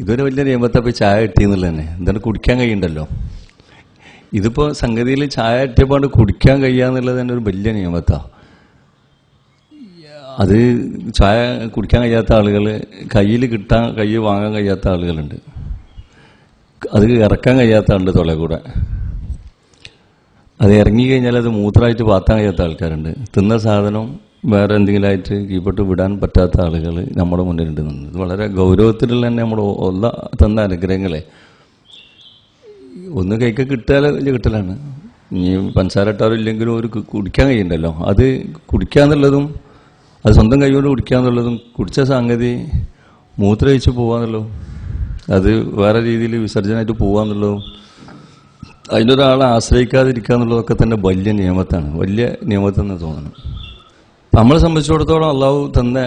ഇതൊരു വലിയ നിയമത്തെ പോയി ചായ കിട്ടിയെന്നുള്ളത് തന്നെ. എന്താണ് കുടിക്കാൻ കഴിയണ്ടല്ലോ? ഇതിപ്പോൾ സംഗതിയിൽ ചായ കിട്ടിയപ്പോൾ കുടിക്കാൻ കഴിയാന്നുള്ളത് തന്നെ ഒരു വലിയ നിയമത്താ. അത് ചായ കുടിക്കാൻ കഴിയാത്ത ആളുകൾ കയ്യിൽ കിട്ടാൻ കൈ വാങ്ങാൻ കഴിയാത്ത ആളുകളുണ്ട്. അത് ഇറക്കാൻ കഴിയാത്ത ആളുണ്ട് തൊള കൂടെ. അത് ഇറങ്ങി കഴിഞ്ഞാൽ അത് മൂത്രമായിട്ട് പാത്താൻ കഴിയാത്ത ആൾക്കാരുണ്ട്. തിന്ന സാധനം വേറെ എന്തെങ്കിലും ആയിട്ട് വിടാൻ പറ്റാത്ത ആളുകൾ നമ്മുടെ മുന്നിലുണ്ട് നിന്ന് ഇത് വളരെ ഗൗരവത്തിലുള്ള തന്നെ നമ്മൾ ഒന്ന തന്ന അനുഗ്രഹങ്ങളെ. ഒന്ന് കൈക്ക് കിട്ടാൽ വലിയ കിട്ടലാണ്. ഇനി പഞ്ചസാര ഇട്ടാലും ഇല്ലെങ്കിലും ഒരു കുടിക്കാൻ കഴിയണ്ടല്ലോ. അത് കുടിക്കാന്നുള്ളതും അത് സ്വന്തം കൈകൊണ്ട് കുടിക്കാന്നുള്ളതും കുടിച്ച സംഗതി മൂത്രമൊഴിച്ച് പോവാന്നുള്ളതും അത് വേറെ രീതിയിൽ വിസർജനമായിട്ട് പോവാന്നുള്ളതും അതിനൊരാളെ ആശ്രയിക്കാതിരിക്കുക എന്നുള്ളതൊക്കെ തന്നെ വലിയ നിയമത്താണ്. വലിയ നിയമത്തെന്ന് തോന്നുന്നു നമ്മളെ സംബന്ധിച്ചിടത്തോളം അള്ളാഹു തന്ന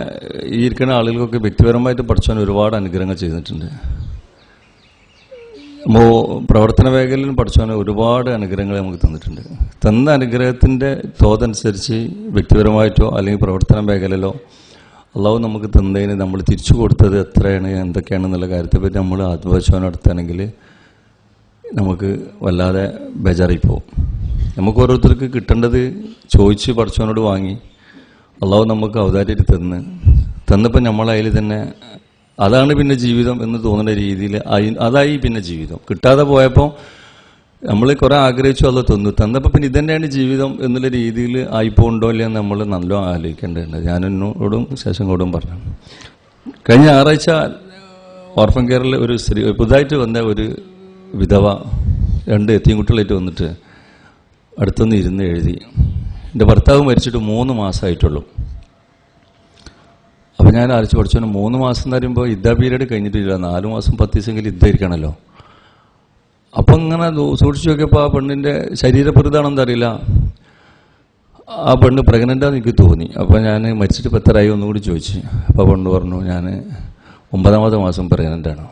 ഈ ഇരിക്കുന്ന ആളുകൾക്കൊക്കെ വ്യക്തിപരമായിട്ട് പഠിച്ചവൻ ഒരുപാട് അനുഗ്രഹങ്ങൾ ചെയ്തിട്ടുണ്ട്. അപ്പോൾ പ്രവർത്തന മേഖലയിൽ പഠിച്ചവന് ഒരുപാട് അനുഗ്രഹങ്ങൾ നമുക്ക് തന്നിട്ടുണ്ട്. തന്ന അനുഗ്രഹത്തിന്റെ തോതനുസരിച്ച് വ്യക്തിപരമായിട്ടോ അല്ലെങ്കിൽ പ്രവർത്തന മേഖലയിലോ അള്ളാഹു നമുക്ക് തന്നതിന് നമ്മൾ തിരിച്ചു കൊടുത്തത് എത്രയാണ് എന്തൊക്കെയാണെന്നുള്ള കാര്യത്തെപ്പറ്റി നമ്മൾ ആത്മവിശ്വാസം നടത്തുകയാണെങ്കിൽ നമുക്ക് വല്ലാതെ ബേജാറായി പോകും. നമുക്ക് ഓരോരുത്തർക്ക് കിട്ടേണ്ടത് ചോദിച്ച് പഠിച്ചവനോട് വാങ്ങി അള്ളാഹു നമുക്ക് അവതാരി തന്ന്. തന്നപ്പോൾ നമ്മളതിൽ തന്നെ അതാണ് പിന്നെ ജീവിതം എന്ന് തോന്നുന്ന രീതിയിൽ അതായി പിന്നെ ജീവിതം. കിട്ടാതെ പോയപ്പോൾ നമ്മൾ കുറെ ആഗ്രഹിച്ചു അത് തന്നു. തന്നപ്പോൾ പിന്നെ ഇതന്നെയാണ് ജീവിതം എന്നുള്ള രീതിയിൽ ആയിപ്പോണ്ടോ ഇല്ല നമ്മൾ നല്ല ആലോചിക്കേണ്ടതുണ്ട്. ഞാൻ എന്നോടും ശേഷം കൂടും പറഞ്ഞു. കഴിഞ്ഞ ഞായറാഴ്ച ഓർഫൻ കെയറിൽ ഒരു സ്ത്രീ പുതുതായിട്ട് വന്ന ഒരു വിധവ രണ്ട് എത്തിയും കുട്ടികളായിട്ട് വന്നിട്ട് അടുത്തൊന്ന് ഇരുന്ന് എഴുതി. എന്റെ ഭർത്താവ് മരിച്ചിട്ട് മൂന്ന് മാസമായിട്ടുള്ളൂ അപ്പം ഞാൻ ആലോചിച്ച് പഠിച്ചോണ്ട് മൂന്ന് മാസം എന്ന് പറയുമ്പോൾ യുദ്ധ പീരീഡ് കഴിഞ്ഞിട്ടില്ല നാല് മാസം പത്ത് ദിവസമെങ്കിലും യുദ്ധമായിരിക്കണമല്ലോ അപ്പം ഇങ്ങനെ സൂക്ഷിച്ചു നോക്കിയപ്പോൾ ആ പെണ്ണിന്റെ ശരീരപ്രതാണെന്ന് അറിയില്ല. ആ പെണ്ണ് പ്രഗ്നന്റാന്ന് എനിക്ക് തോന്നി. അപ്പോൾ ഞാൻ മരിച്ചിട്ട് ഇപ്പം എത്രയായി ഒന്നുകൂടി ചോദിച്ചു. അപ്പോൾ പെണ്ണ് പറഞ്ഞു ഞാൻ ഒമ്പതാമത്തെ മാസം പ്രഗ്നന്റാണ്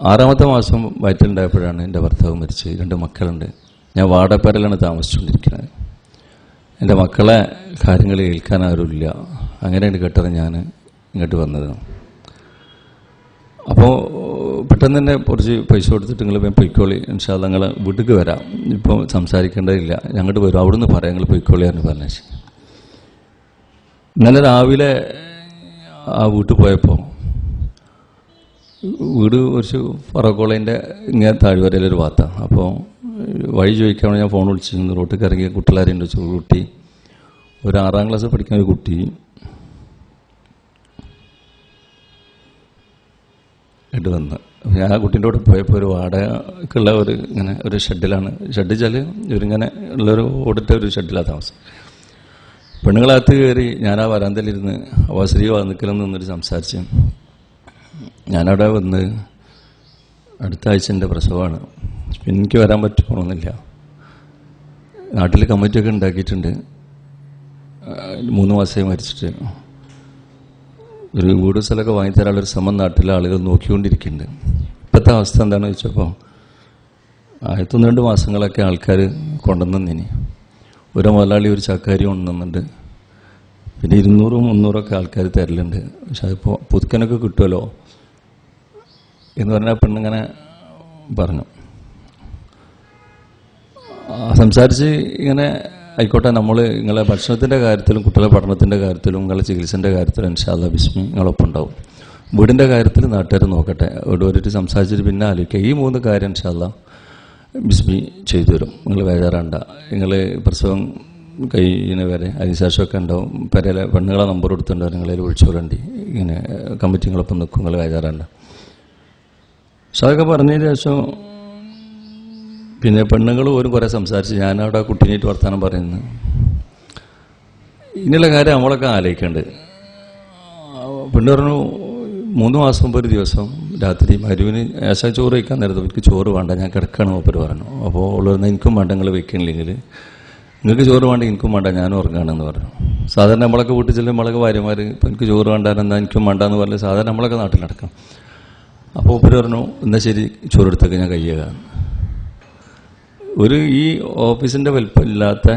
ആറാമത്തെ മാസം വയറ്റിലുണ്ടായപ്പോഴാണ് എന്റെ ഭർത്താവ് മരിച്ചത്. രണ്ട് മക്കളുണ്ട്. ഞാൻ വാടപ്പരലാണ് താമസിച്ചുകൊണ്ടിരിക്കുന്നത്. എന്റെ മക്കളെ കാര്യങ്ങൾ കേൾക്കാൻ ആരുമില്ല. അങ്ങനെയാണ് കേട്ടത് ഞാൻ ഇങ്ങോട്ട് വന്നത്. അപ്പോൾ പെട്ടെന്ന് തന്നെ കുറച്ച് പൈസ കൊടുത്തിട്ട് നിങ്ങൾ വേഗം പൊയ്ക്കോളി. ഇൻഷാ നിങ്ങൾ വീട്ടിലേക്ക് വരാം. ഇപ്പോൾ സംസാരിക്കേണ്ടതില്ല. ഞങ്ങോട്ട് വരും. അവിടുന്ന് പറയാം. നിങ്ങൾ പൊയ്ക്കോളി എന്ന് പറഞ്ഞു ഇന്നലെ രാവിലെ ആ വീട്ടിൽ പോയപ്പോൾ വീട് കുറച്ച് പറക്കോളേന്റെ ഇങ്ങനെ താഴ്വരയിലൊരു ഭാഗത്താണ് അപ്പോൾ വഴി ചോദിക്കാൻ ഞാൻ ഫോൺ വിളിച്ചിരുന്നു റോട്ടിൽ ഇറങ്ങിയ കുട്ടികളാരുണ്ട് കുട്ടി. ഒരു ആറാം ക്ലാസ് പഠിക്കുന്ന ഒരു കുട്ടി. ഇട്ട് വന്ന്. ഞാൻ ആ കുട്ടീന്റെ കൂടെ പോയപ്പോൾ ഒരു വാടകയ്ക്കുള്ള ഒരു ഇങ്ങനെ ഒരു ഷെഡിലാണ്. ഷെഡ് വെച്ചാൽ ഇവരിങ്ങനെ ഉള്ളൊരു ഓടിട്ട ഒരു ഷെഡിലാണ് താമസം. പെണ്ണുങ്ങളകത്ത് കയറി ഞാൻ ആ വരാന്തലിരുന്ന് അവസരീ വന്നിക്കലെന്ന് നിന്നൊരു സംസാരിച്ച്. ഞാനവിടെ വന്ന് അടുത്ത ആഴ്ച എന്റെ പ്രസവമാണ്. എനിക്ക് വരാൻ പറ്റുമോന്നില്ല നാട്ടിൽ കമ്മിറ്റിയൊക്കെ ഉണ്ടാക്കിയിട്ടുണ്ട്. മൂന്ന് മാസമായി മരിച്ചിട്ട്. ഒരു വീട് സ്ഥലമൊക്കെ ഒരു ശ്രമം നാട്ടിലെ ആളുകൾ നോക്കിക്കൊണ്ടിരിക്കുന്നുണ്ട്. ഇപ്പോഴത്തെ അവസ്ഥ എന്താണെന്ന് ചോദിച്ചപ്പോൾ ആയിരത്തൊന്ന് രണ്ട് മാസങ്ങളൊക്കെ ആൾക്കാർ കൊണ്ടുവന്നിനി ഒരു മുതലാളി ഒരു ചക്കാരി കൊണ്ടുവന്നുണ്ട് പിന്നെ ഇരുന്നൂറും മുന്നൂറൊക്കെ ആൾക്കാർ തരലുണ്ട്. പക്ഷെ അതിപ്പോൾ പുതുക്കനൊക്കെ കിട്ടുമല്ലോ എന്ന് പറഞ്ഞാൽ പെണ്ണിങ്ങനെ പറഞ്ഞു. സംസാരിച്ച് ഇങ്ങനെ ആയിക്കോട്ടെ നമ്മൾ നിങ്ങളെ ഭക്ഷണത്തിന്റെ കാര്യത്തിലും കുട്ടികളെ പഠനത്തിന്റെ കാര്യത്തിലും നിങ്ങളെ ചികിത്സേന്റെ കാര്യത്തിലും ഇൻഷാല്ല ബിസ്മി നിങ്ങളൊപ്പം ഉണ്ടാവും. വീടിന്റെ കാര്യത്തിൽ നാട്ടുകാർ നോക്കട്ടെ ഒരു സംസാരിച്ചിട്ട് പിന്നെ ആലോചിക്കുക. ഈ മൂന്ന് കാര്യം ഇൻഷാല്ല ബിസ്മി ചെയ്തു തരും. നിങ്ങൾ ബേജാറാണ്ട നിങ്ങൾ പ്രസവം കഴിയുന്ന വരെ അതിനുശേഷമൊക്കെ ഉണ്ടാവും. പെരയിലെ പെണ്ണുങ്ങളെ നമ്പർ കൊടുത്തിട്ടുണ്ടാവും നിങ്ങളതിൽ വിളിച്ചോളണ്ടി ഇങ്ങനെ കമ്മിറ്റിങ്ങളൊപ്പം നിൽക്കും നിങ്ങൾ ബേജാറാണ്ട പക്ഷെ അതൊക്കെ പറഞ്ഞതിന് ശേഷം പിന്നെ പെണ്ണുങ്ങൾ പോലും കുറേ സംസാരിച്ച് ഞാനവിടെ ആ കുട്ടീനായിട്ട് വർത്താനം പറയുന്നു. ഇനിയുള്ള കാര്യം നമ്മളൊക്കെ ആലോചിക്കേണ്ടത് പെണ്ണ് പറഞ്ഞു മൂന്ന് മാസം മുമ്പ് ഒരു ദിവസം രാത്രി മരുവിന് ഏശാ ചോറ് വയ്ക്കാൻ നേരത്തെ എനിക്ക് ചോറ് വേണ്ട ഞാൻ കിടക്കണം മൂപ്പര് പറഞ്ഞു. അപ്പോൾ ഉള്ള പറഞ്ഞാൽ എനിക്കും വേണ്ട നിങ്ങൾ വെക്കണില്ലെങ്കിൽ നിങ്ങൾക്ക് ചോറ് വേണ്ട എനിക്കും വേണ്ട ഞാനും ഉറങ്ങാണെന്ന് പറഞ്ഞു. സാധാരണ നമ്മളൊക്കെ വീട്ടിൽ ചെല്ലും നമ്മളൊക്കെ ഭാര്യമാർ ഇപ്പം എനിക്ക് ചോറ് വേണ്ട എന്നാൽ എനിക്കും വേണ്ട എന്ന് പറഞ്ഞ് സാധാരണ നമ്മളൊക്കെ നാട്ടിൽ നടക്കാം അപ്പോൾ ഉപ്പര് പറഞ്ഞു എന്നാൽ ശരി ചോറെടുത്തൊക്കെ ഞാൻ കയ്യേകാണ് ഒരു ഈ ഓഫീസിന്റെ വലിപ്പമില്ലാത്ത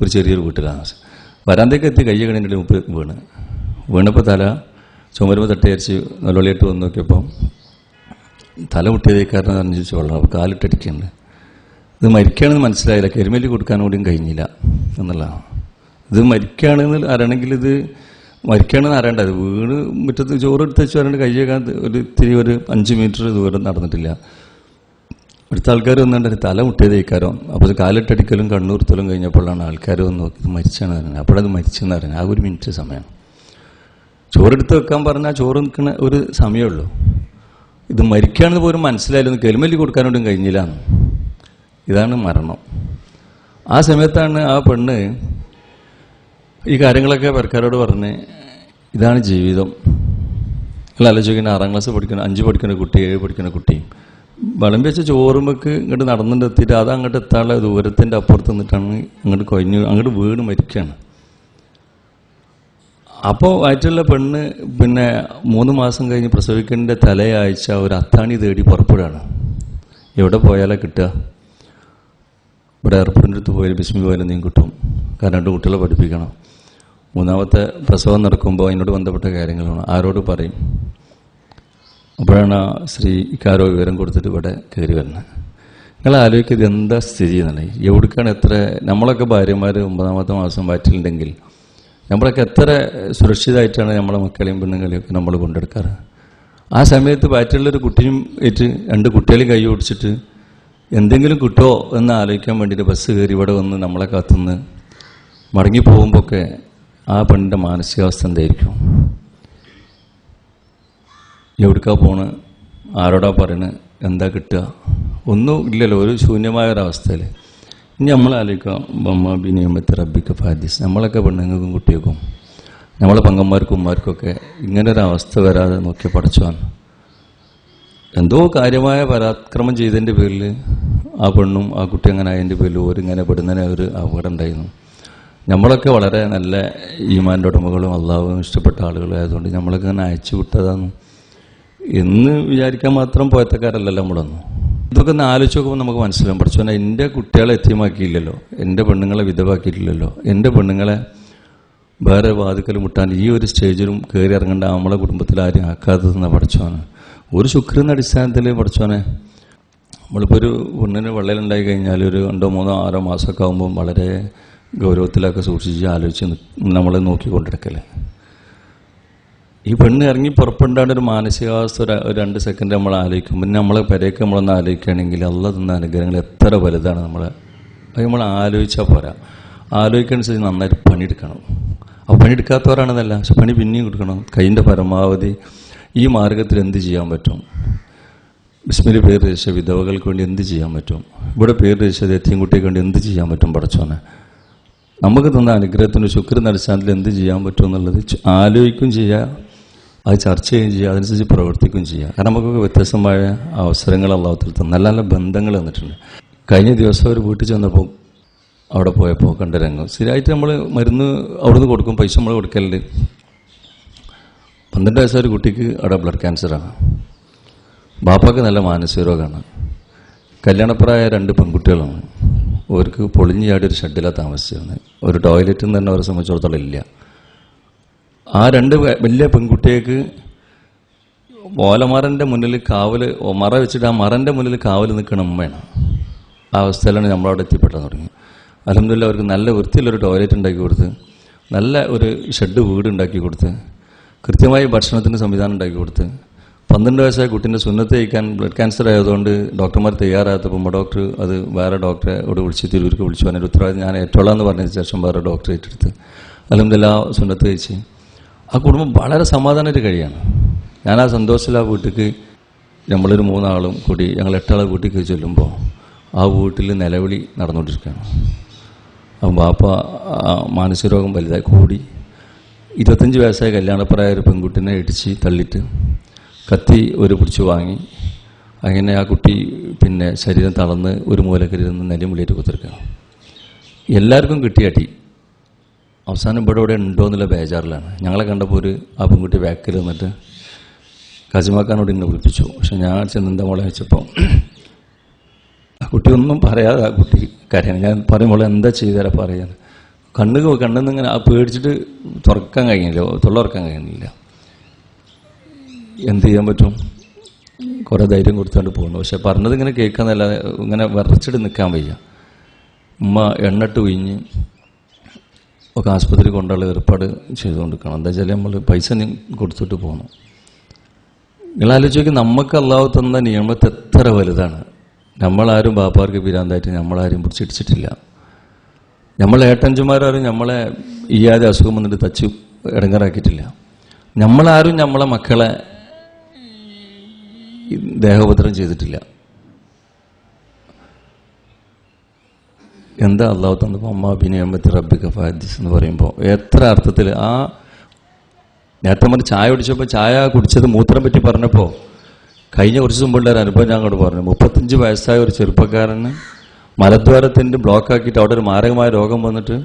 ഒരു ചെറിയൊരു വീട്ടിലാണ് വരാന്തേക്ക് എത്തി കയ്യ കണിന്റെ മുപ്പ് വീണ്. വീണപ്പോൾ തല ചുമരുമ്പോൾ തട്ടിയരിച്ച് നല്ലോളിയിട്ട് വന്ന് നോക്കിയപ്പം തല മുട്ടിയതേക്കാരൻ അനുസരിച്ച് വെള്ളം അപ്പോൾ കാലിട്ടടിക്കുന്നുണ്ട്. ഇത് മരിക്കുകയാണെന്ന് മനസ്സിലായില്ല കരിമല്ലി കൊടുക്കാൻ കൂടിയും കഴിഞ്ഞില്ല എന്നുള്ളതാണ്. ഇത് മരിക്കുകയാണെന്ന് അറിയണമെങ്കിൽ ഇത് മരിക്കുകയാണെന്ന് അറിയേണ്ടത് വീട് മുറ്റത്ത് ചോറ് എടുത്ത് വെച്ച് പറഞ്ഞിട്ട് കയ്യേക്കാൻ ഒരു ഇത്തിരി ഒരു അഞ്ച് മീറ്റർ ദൂരം നടന്നിട്ടില്ല. അടുത്ത ആൾക്കാർ വന്നിട്ട് തല മുട്ടിയത് കഴിക്കാരോ അപ്പോൾ കാലിട്ടടിക്കലും കണ്ണൂർത്തലും കഴിഞ്ഞപ്പോഴാണ് ആൾക്കാർ വന്ന് നോക്കി മരിച്ചാണ് പറഞ്ഞത്. അപ്പോഴത് മരിച്ചെന്ന് പറഞ്ഞത്. ആ ഒരു മിനിറ്റ് സമയം ചോറെടുത്ത് വെക്കാൻ പറഞ്ഞാൽ ചോറ് നിൽക്കുന്ന ഒരു സമയമുള്ളൂ ഇത് മരിക്കുകയാണെന്ന് പോലും മനസ്സിലായാലും കെലുമല്ലി കൊടുക്കാനോടും കഴിഞ്ഞില്ല. ഇതാണ് മരണം. ആ സമയത്താണ് ആ പെണ്ണ് ഈ കാര്യങ്ങളൊക്കെ പെരക്കാരോട് പറഞ്ഞ് ഇതാണ് ജീവിതം. അല്ല ആലോചിക്കുന്ന ആറാം ക്ലാസ് പഠിക്കുന്ന അഞ്ച് പഠിക്കുന്ന കുട്ടി ഏഴ് പഠിക്കുന്ന കുട്ടി വിളമ്പി വെച്ച ചോറുമ്പക്ക് ഇങ്ങോട്ട് നടന്നിട്ട് എത്തിയിട്ട് അത് അങ്ങോട്ട് എത്താനുള്ള ദൂരത്തിന്റെ അപ്പുറത്ത് നിന്നിട്ടാണ് അങ്ങോട്ട് കൊഞ്ഞു അങ്ങോട്ട് വീണ് മരിക്കുകയാണ് അപ്പോൾ വയറ്റുള്ള പെണ്ണ് പിന്നെ മൂന്ന് മാസം കഴിഞ്ഞ് പ്രസവിക്കേണ്ട തലയാഴ്ച ഒരു അത്താണി തേടി പുറപ്പെടുകയാണ്. എവിടെ പോയാലാണ് കിട്ടുക? ഇവിടെ എയർപോർട്ടിന്റെ അടുത്ത് പോയാൽ ബിസ്മി പോയാലും നീ കിട്ടും. കാരണം രണ്ട് കുട്ടികളെ പഠിപ്പിക്കണം. മൂന്നാമത്തെ പ്രസവം നടക്കുമ്പോൾ അതിനോട് ബന്ധപ്പെട്ട കാര്യങ്ങളാണ്. ആരോട് പറയും? അപ്പോഴാണ് ശ്രീ ഇക്കാരോ വിവരം കൊടുത്തിട്ട് ഇവിടെ കയറി വരുന്നത് നിങ്ങൾ ആലോചിക്കുക ഇത് എന്താ സ്ഥിതി എന്നാണ് എവിടേക്കാണ് എത്ര നമ്മളൊക്കെ ഭാര്യമാർ ഒമ്പതാമത്തെ മാസം വയറ്റിലുണ്ടെങ്കിൽ നമ്മളൊക്കെ എത്ര സുരക്ഷിതമായിട്ടാണ് നമ്മളെ മക്കളെയും പെണ്ണുങ്ങളെയും ഒക്കെ നമ്മൾ കൊണ്ടെടുക്കാറ്. ആ സമയത്ത് വയറ്റിലുള്ളൊരു കുട്ടിയും ഏറ്റ് രണ്ട് കുട്ടികളെയും കൈ ഓടിച്ചിട്ട് എന്തെങ്കിലും കിട്ടുമോ എന്ന് ആലോചിക്കാൻ വേണ്ടിയിട്ട് ബസ് കയറി ഇവിടെ വന്ന് നമ്മളെ കാത്തുനിന്ന് മടങ്ങി പോകുമ്പോഴൊക്കെ ആ പെണ്ണിന്റെ മാനസികാവസ്ഥ എന്തായിരിക്കും? എവിടേക്കാ പോണ്? ആരോടാ പറയണ്? എന്താ കിട്ടുക? ഒന്നും ഇല്ലല്ലോ ഒരു ശൂന്യമായ ഒരവസ്ഥയിൽ ഇനി നമ്മൾ ആലോചിക്കാം ബമ്മ നിയമത്തെ റബ്ബിക്ക് ഫാദിസ്. നമ്മളൊക്കെ പെണ്ണുങ്ങൾക്കും കുട്ടികൾക്കും നമ്മളെ പങ്കന്മാർക്കും ഉമ്മാർക്കൊക്കെ അവസ്ഥ വരാതെ നോക്കി പഠിച്ചോൻ എന്തോ കാര്യമായ പരാക്രമം ചെയ്തതിന്റെ പേരിൽ ആ പെണ്ണും ആ കുട്ടി അങ്ങനെ അതിന്റെ പേരിൽ ഓരിങ്ങനെ പെടുന്നതിന് ഒരു അപകടം ഉണ്ടായിരുന്നു. നമ്മളൊക്കെ വളരെ നല്ല ഈമാന്റെ ഉടമകളും അള്ളാഹും ഇഷ്ടപ്പെട്ട ആളുകളായതുകൊണ്ട് നമ്മളൊക്കെ ഇങ്ങനെ അയച്ചു വിട്ടതാണ്. എന്ന് വിചാരിക്കാൻ മാത്രം പോയത്തക്കാരല്ലല്ലോ നമ്മളൊന്നും. ഇതൊക്കെ ഒന്ന് ആലോചിച്ച് നോക്കുമ്പോൾ നമുക്ക് മനസ്സിലാവും. പഠിച്ചോനെ എന്റെ കുട്ടികളെ എത്തിയമാക്കിയില്ലല്ലോ എന്റെ പെണ്ണുങ്ങളെ വിധവാക്കിയിട്ടില്ലല്ലോ. എന്റെ പെണ്ണുങ്ങളെ വേറെ വാതിക്കൽ മുട്ടാൻ ഈ ഒരു സ്റ്റേജിലും കയറി ഇറങ്ങേണ്ട നമ്മളെ കുടുംബത്തിൽ ആരും ആക്കാത്തതെന്ന് പഠിച്ചോനെ ഒരു ശുക്രന്റെ അടിസ്ഥാനത്തിൽ പഠിച്ചോനെ നമ്മളിപ്പോൾ ഒരു പെണ്ണിന് വെള്ളയിലുണ്ടായി കഴിഞ്ഞാൽ ഒരു രണ്ടോ മൂന്നോ ആറോ മാസമൊക്കെ ആകുമ്പോൾ വളരെ ഗൗരവത്തിലൊക്കെ സൂക്ഷിച്ച് ആലോചിച്ച് നമ്മളെ നോക്കിക്കൊണ്ടിരിക്കല്ലേ? ഈ പെണ്ണ് ഇറങ്ങി പുറപ്പെടാണ്ട് ഒരു മാനസികാവസ്ഥ ഒരു രണ്ട് സെക്കൻഡ് നമ്മൾ ആലോചിക്കും. പിന്നെ നമ്മളെ പെരയൊക്കെ നമ്മളൊന്ന് ആലോചിക്കുകയാണെങ്കിൽ അല്ല തന്ന അനുഗ്രഹങ്ങൾ എത്ര വലുതാണ് നമ്മൾ അത് നമ്മൾ ആലോചിച്ചാൽ പോരാ. ആലോചിക്കനുസരിച്ച് നന്നായിട്ട് പണിയെടുക്കണം. അപ്പോൾ പണിയെടുക്കാത്തവരാണെന്നല്ല പക്ഷെ പണി പിന്നെയും കൊടുക്കണം. കൈന്റെ പരമാവധി ഈ മാർഗത്തിൽ എന്ത് ചെയ്യാൻ പറ്റും? ബിസ്മിലി പേര് രചിച്ച വിധവകൾക്ക് വേണ്ടി എന്ത് ചെയ്യാൻ പറ്റും? ഇവിടെ പേര് രചിച്ചത് എത്തിയും കുട്ടിക്ക് വേണ്ടി എന്ത് ചെയ്യാൻ പറ്റും പഠിച്ചോനെ നമുക്ക് തന്ന അനുഗ്രഹത്തിന് ശുക്രൻ അടിസ്ഥാനത്തിൽ എന്ത് ചെയ്യാൻ പറ്റും എന്നുള്ളത് ആലോചിക്കുകയും ചെയ്യുക അത് ചർച്ച ചെയ്യുകയും ചെയ്യുക അതനുസരിച്ച് പ്രവർത്തിക്കുകയും ചെയ്യുക. കാരണം നമുക്കൊക്കെ വ്യത്യസ്തമായ അവസരങ്ങൾ അള്ളാഹത്തിൽ നല്ല നല്ല ബന്ധങ്ങൾ തന്നിട്ടുണ്ട്. കഴിഞ്ഞ ദിവസം ഒരു വീട്ടിൽ ചെന്നപ്പോൾ അവിടെ പോയപ്പോൾ കണ്ട രംഗം. സ്ഥിരമായിട്ട് നമ്മൾ മരുന്ന് അവിടുന്ന് കൊടുക്കും പൈസ നമ്മൾ കൊടുക്കലുണ്ട്. പന്ത്രണ്ട് വയസ്സായ ഒരു കുട്ടിക്ക് അവിടെ ബ്ലഡ് ക്യാൻസറാണ് ബാപ്പാക്ക് നല്ല മാനസിക രോഗമാണ്. കല്യാണപ്രായ രണ്ട് പെൺകുട്ടികളാണ്. അവർക്ക് പൊളിഞ്ഞു ചാടി ഒരു ഷെഡിലാണ് താമസിച്ചിരുന്നത്. ഒരു ടോയ്ലറ്റും തന്നെ അവരെ സംബന്ധിച്ചിടത്തോളം ഇല്ല. ആ രണ്ട് വലിയ പെൺകുട്ടിയേക്ക് ഓലമറന്റെ മുന്നിൽ കാവൽ മറ വെച്ചിട്ട് ആ മറന്റെ മുന്നിൽ കാവൽ നിൽക്കണം ഉമ്മയാണ്. ആ അവസ്ഥയിലാണ് നമ്മളവിടെ എത്തിപ്പെട്ടാൻ തുടങ്ങി. അലഹമില്ല അവർക്ക് നല്ല വൃത്തിയിലൊരു ടോയ്ലറ്റ് ഉണ്ടാക്കി കൊടുത്ത് നല്ല ഒരു ഷെഡ് വീട് ഉണ്ടാക്കി കൊടുത്ത് കൃത്യമായി ഭക്ഷണത്തിന് സംവിധാനം ഉണ്ടാക്കി കൊടുത്ത് പന്ത്രണ്ട് വയസ്സായ കുട്ടീന്റെ സുന്നത്ത് കഴിക്കാൻ ബ്ലഡ് ക്യാൻസർ ആയതുകൊണ്ട് ഡോക്ടർമാർ തയ്യാറായപ്പോൾ ഉമ്മ ഡോക്ടർ അത് വേറെ ഡോക്ടറെ ഇവിടെ വിളിച്ച് തിരൂർക്ക് വിളിച്ചു അതിന്റെ ഉത്തരവാദിത്തം ഞാൻ ഏറ്റോളാം എന്ന് പറഞ്ഞതിന് ശേഷം വേറെ ഡോക്ടറെ ഏറ്റെടുത്ത്. അലഹമില്ല സുന്നത്ത് കഴിച്ച് ആ കുടുംബം വളരെ സമാധാനമായിട്ട് കഴിയാണ്. ഞാൻ ആ സന്തോഷത്തിൽ ആ വീട്ടിലേക്ക് നമ്മളൊരു മൂന്നാളും കൂടി ഞങ്ങൾ എട്ടാളെ വീട്ടിലേക്ക് ചെല്ലുമ്പോൾ ആ വീട്ടിൽ നിലവിളി നടന്നുകൊണ്ടിരിക്കുകയാണ്. അപ്പം ബാപ്പ മാനസികരോഗം മാനസിക രോഗം വലുതായി കൂടി. ഇരുപത്തഞ്ച് വയസ്സായ കല്യാണപ്രായ ഒരു പെൺകുട്ടിനെ ഇടിച്ച് തള്ളിയിട്ട് കത്തി ഒരു പിടിച്ച് വാങ്ങി. അങ്ങനെ ആ കുട്ടി പിന്നെ ശരീരം തളർന്ന് ഒരു മൂലക്കരിന്ന് നെല്ലിമുള്ളിയിട്ട് കുത്തിരിക്കുകയാണ്. എല്ലാവർക്കും കിട്ടിയടി അവസാനം ഇവിടെ ഇവിടെ ഉണ്ടോ എന്നുള്ള ബേജാറിലാണ്. ഞങ്ങളെ കണ്ടപ്പോൾ ഒരു ആ പെൺകുട്ടി ബാക്കിൽ നിന്നിട്ട് കസിമാക്കാനോട് ഇങ്ങനെ വിളിപ്പിച്ചു. പക്ഷെ ഞാൻ ചെന്ന് എന്താ മോളെ വെച്ചപ്പോൾ ആ കുട്ടി ഒന്നും പറയാതെ ആ കുട്ടി കരയാണ്. ഞാൻ പറയുമ്പോൾ എന്താ ചെയ്താലാ പറയാൻ കണ്ണ് കണ്ണെന്ന് ഇങ്ങനെ ആ പേടിച്ചിട്ട് തുറക്കാൻ കഴിയുന്നില്ല തുള്ളുറക്കാൻ കഴിഞ്ഞില്ല. എന്ത് ചെയ്യാൻ പറ്റും? കുറേ ധൈര്യം കൊടുത്തുകൊണ്ട് പോകുന്നു പക്ഷെ പറഞ്ഞത് ഇങ്ങനെ കേൾക്കാന്നല്ല ഇങ്ങനെ വിറച്ചിട്ട് നിൽക്കാൻ വയ്യ. ഉമ്മ എണ്ണട്ട് ഉയിഞ്ഞ് ഒക്കെ ആശുപത്രി കൊണ്ടുള്ള ഏർപ്പാട് ചെയ്തുകൊണ്ടിരിക്കണം എന്താ വെച്ചാൽ നമ്മൾ പൈസ കൊടുത്തിട്ട് പോകണം നിങ്ങൾ ആലോചിക്കും നമുക്ക് അള്ളാഹു തന്ന നിയമത്തെ എത്ര വലുതാണ്. നമ്മളാരും ബാപ്പാർക്ക് പിരാന്തായിട്ട് നമ്മളാരും പിടിച്ചിടിച്ചിട്ടില്ല നമ്മളെ ഏട്ടഞ്ചുമാരും നമ്മളെ ഈയാതെ അസുഖം വന്നിട്ട് തച്ചു ഇടങ്ങറാക്കിയിട്ടില്ല. നമ്മളാരും നമ്മളെ മക്കളെ ദേഹപത്രം ദേഹോപദ്രം ചെയ്തിട്ടില്ല. എന്താ അള്ളാഹു തന്നപ്പോൾ അമ്മ ബിനിയമ്മത്തി റബ്ബിക ഫാദിസ് എന്ന് പറയുമ്പോൾ എത്ര അർത്ഥത്തിൽ ആ നേരത്തെ നമ്മൾ ചായ കുടിച്ചപ്പോൾ ചായ കുടിച്ചത് മൂത്രം പറ്റി പറഞ്ഞപ്പോൾ കഴിഞ്ഞ കുറച്ച് മുമ്പുള്ള ഒരു അനുഭവം ഞാൻ അങ്ങോട്ട് പറഞ്ഞു. മുപ്പത്തഞ്ച് വയസ്സായ ഒരു ചെറുപ്പക്കാരന് മലദ്വാരത്തിന്റെ ബ്ലോക്ക് ആക്കിയിട്ട് അവിടെ ഒരു മാരകമായ രോഗം വന്നിട്ട്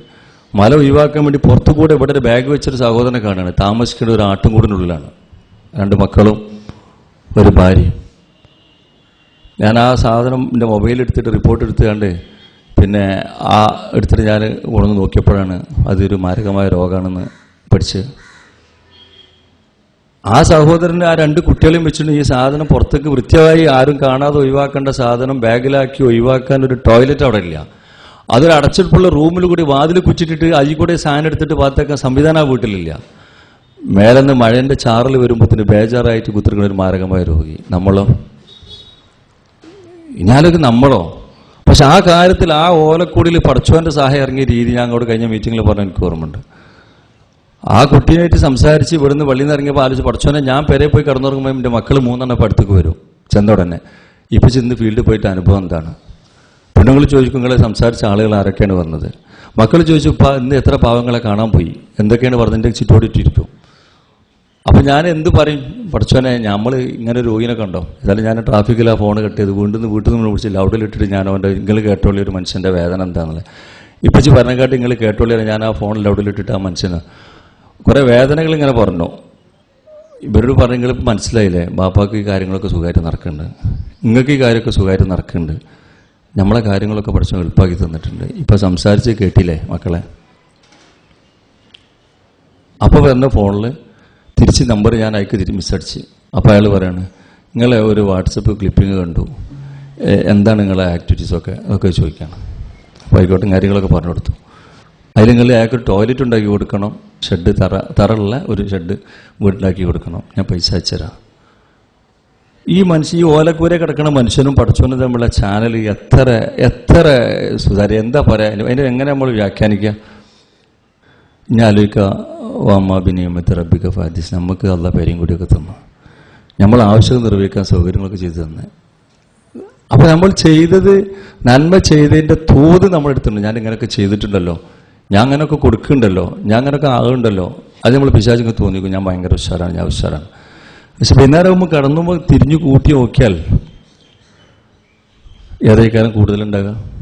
മല ഒഴിവാക്കാൻ വേണ്ടി പുറത്തുകൂടെ ഇവിടെ ഒരു ബാഗ് വെച്ചൊരു സഹോദരനെ കാണുകയാണ്. താമസിക്കേണ്ട ഒരു ആട്ടുംകൂടിനുള്ളിലാണ്. രണ്ട് മക്കളും ഒരു ഭാര്യയും. ഞാൻ ആ സാധനം എന്റെ മൊബൈൽ എടുത്തിട്ട് റിപ്പോർട്ട് എടുത്ത് കണ്ട് പിന്നെ ആ എടുത്തിട്ട് ഞാൻ ഉണർന്ന് നോക്കിയപ്പോഴാണ് അതൊരു മാരകമായ രോഗമാണെന്ന് പഠിച്ച്. ആ സഹോദരന്റെ ആ രണ്ട് കുട്ടികളെയും വെച്ചിട്ട് ഈ സാധനം പുറത്തേക്ക് വൃത്തിയായി ആരും കാണാതെ ഒഴിവാക്കേണ്ട സാധനം ബാഗിലാക്കി ഒഴിവാക്കാൻ ഒരു ടോയ്ലറ്റ് അവിടെ ഇല്ല. അതൊരു അടച്ചിട്ടുള്ള റൂമിൽ കൂടി വാതിൽ കുച്ചിട്ടിട്ട് അതിൽ കൂടെ സാധനം എടുത്തിട്ട് പാത്തേക്കാൻ സംവിധാനം ആ വീട്ടിലില്ല. മേലെന്ന് മഴേന്റെ ചാറിൽ വരുമ്പോഴത്തേന് ബേജാറായിട്ട് കുത്തിരിക്കുന്ന ഒരു മാരകമായ രോഗി. നമ്മളോ? ഞാനൊക്കെ നമ്മളോ? പക്ഷെ ആ കാര്യത്തിൽ ആ ഓലക്കൂടിയിൽ പഠിച്ചവന്റെ സഹായം ഇറങ്ങിയ രീതി ഞാൻ അങ്ങോട്ട് കഴിഞ്ഞ മീറ്റിങ്ങിൽ പറഞ്ഞ എനിക്ക് ഓർമ്മയുണ്ട്. ആ കുട്ടിയായിട്ട് സംസാരിച്ച് ഇവിടുന്ന് വെളിയിൽ നിന്ന് ഇറങ്ങിയപ്പോൾ ആലോചിച്ച് പഠിച്ചോനെ ഞാൻ പെരെ പോയി കിടന്നുറങ്ങുമ്പോൾ എന്റെ മക്കൾ മൂന്നെണ്ണം ഇപ്പം അടുത്തേക്ക് വരും ചെന്നുടനെ ഇപ്പം ചെന്ന് ഫീൽഡിൽ പോയിട്ട് അനുഭവം എന്താണ്? പെണ്ണുങ്ങൾ ചോദിക്കും നിങ്ങളെ സംസാരിച്ച ആളുകൾ ആരൊക്കെയാണ്? വന്നത് മക്കൾ ചോദിച്ചു ഇന്ന് എത്ര പാവങ്ങളെ കാണാൻ പോയി? എന്തൊക്കെയാണ് പറഞ്ഞതിന്റെ ചുറ്റോടിട്ടിരിക്കും. അപ്പം ഞാൻ എന്ത് പറയും? പഠിച്ചോനെ നമ്മൾ ഇങ്ങനെ രോഗിനെ കണ്ടോ? എന്നാലും ഞാൻ ട്രാഫിക്കിൽ ആ ഫോൺ കെട്ടിയത് വീണ്ടും വീട്ടിൽ നിന്ന് വിളിച്ച് ലൗഡിലിട്ടിട്ട് ഞാൻ അവന്റെ നിങ്ങൾ കേട്ടോളി ഒരു മനുഷ്യന്റെ വേദന എന്താണെന്നുള്ളത്. ഇപ്പച്ചി പറഞ്ഞക്കാട്ടി നിങ്ങൾ കേട്ടോളി ഞാൻ ആ ഫോൺ ലൗഡിലിട്ടിട്ട് ആ മനുഷ്യന്. കുറേ വേദനകൾ ഇങ്ങനെ പറഞ്ഞു. ഇവരോട് പറഞ്ഞെങ്കിൽ മനസ്സിലായില്ലേ? ബാപ്പാക്ക് ഈ കാര്യങ്ങളൊക്കെ സുഖമായിട്ട് നടക്കുന്നുണ്ട്. നിങ്ങൾക്ക് ഈ കാര്യമൊക്കെ സുഖമായിട്ട് നടക്കുന്നുണ്ട്. നമ്മളെ കാര്യങ്ങളൊക്കെ പഠിച്ചു എളുപ്പമാക്കി തന്നിട്ടുണ്ട്. ഇപ്പം സംസാരിച്ച് കേട്ടില്ലേ മക്കളെ? അപ്പോൾ വരുന്ന ഫോണിൽ തിരിച്ച് നമ്പർ ഞാൻ അയക്ക് തിരി മിസ്സടിച്ച് അപ്പോൾ അയാൾ പറയാണ് നിങ്ങളെ ഒരു വാട്സപ്പ് ക്ലിപ്പിംഗ് കണ്ടു. എന്താണ് നിങ്ങളെ ആക്ടിവിറ്റീസൊക്കെ അതൊക്കെ ചോദിക്കുകയാണ് അപ്പോൾ ആയിക്കോട്ടെ കാര്യങ്ങളൊക്കെ പറഞ്ഞു കൊടുത്തു. അതിൽ നിങ്ങൾ അയാൾക്ക് ടോയ്ലറ്റ് ഉണ്ടാക്കി കൊടുക്കണം ഷെഡ് തറ തറയുള്ള ഒരു ഷെഡ് വീട്ടിലാക്കി കൊടുക്കണം. ഞാൻ പൈസ അയച്ചുതരാം ഈ മനുഷ്യ ഈ ഓലക്കൂരെ കിടക്കുന്ന മനുഷ്യനും പഠിച്ചവനും തമ്മിലുള്ള ചാനൽ എത്ര എത്ര സുതാര്യ എന്താ പറയുക അതിനെ എങ്ങനെ നമ്മൾ വ്യാഖ്യാനിക്കുക? ഞാൻ ആലോചിക്കുക. വാമ്മ റബ്ബിക്ക ഫാദിസ്. നമുക്ക് അല്ല പേരെയും കൂടിയൊക്കെ തന്നു. നമ്മൾ ആവശ്യം നിർവഹിക്കാൻ സൗകര്യങ്ങളൊക്കെ ചെയ്തു തന്നെ. അപ്പൊ നമ്മൾ ചെയ്തത് നന്മ ചെയ്തതിന്റെ തോത് നമ്മൾ എടുത്തിട്ടുണ്ട് ഞാൻ ഇങ്ങനെയൊക്കെ ചെയ്തിട്ടുണ്ടല്ലോ. ഞാൻ അങ്ങനെയൊക്കെ കൊടുക്കുന്നുണ്ടല്ലോ. ഞാൻ അങ്ങനെയൊക്കെ ആകുന്നുണ്ടല്ലോ അത് നമ്മൾ പിശാചിക്ക് തോന്നിക്കും ഞാൻ ഭയങ്കര ഉഷാറാണ്. ഞാൻ ഉഷാറാണ്. പക്ഷെ വൈകുന്നേരം ആകുമ്പോൾ കടന്നുമ്പോൾ തിരിഞ്ഞു കൂട്ടി നോക്കിയാൽ ഏതായിക്കാലം കൂടുതലുണ്ടാകുക